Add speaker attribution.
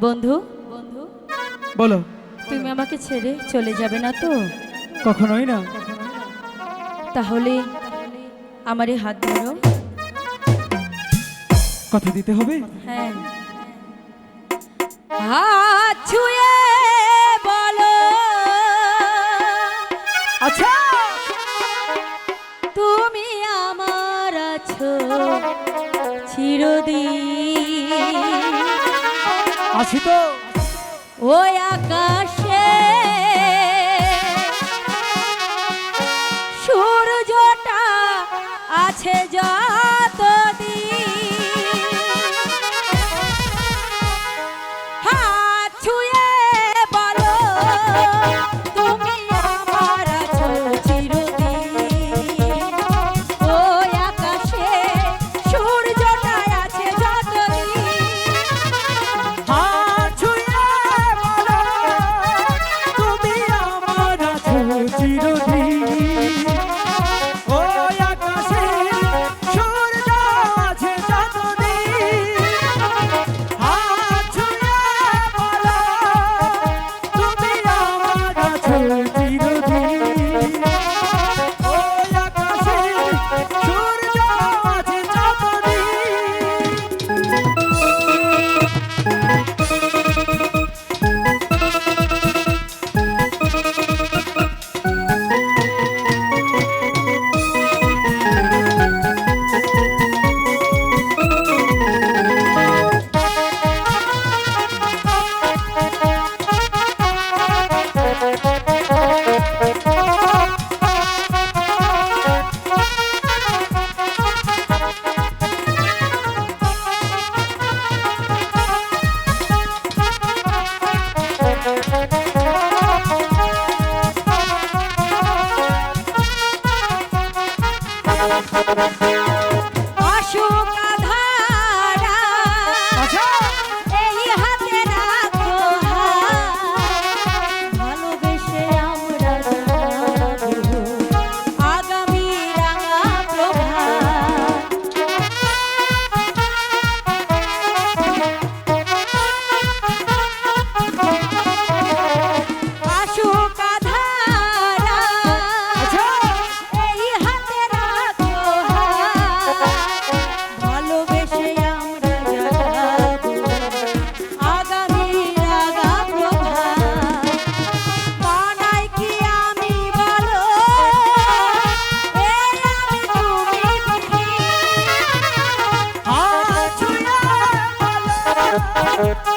Speaker 1: বন্ধু বন্ধু।
Speaker 2: বলো।
Speaker 1: তুমি আমাকে ছেড়ে চলে যাবে না তো?
Speaker 2: কখনোই না।
Speaker 1: তাহলে আমার এই হাত ধরো।
Speaker 2: কথা দিতে হবে?
Speaker 1: হ্যাঁ। হাত ছুঁয়ে বলো।
Speaker 2: আচ্ছা।
Speaker 1: তুমি আমার আছো চিরদিন।
Speaker 2: আছি তো।
Speaker 1: ওই আকাশ Bye.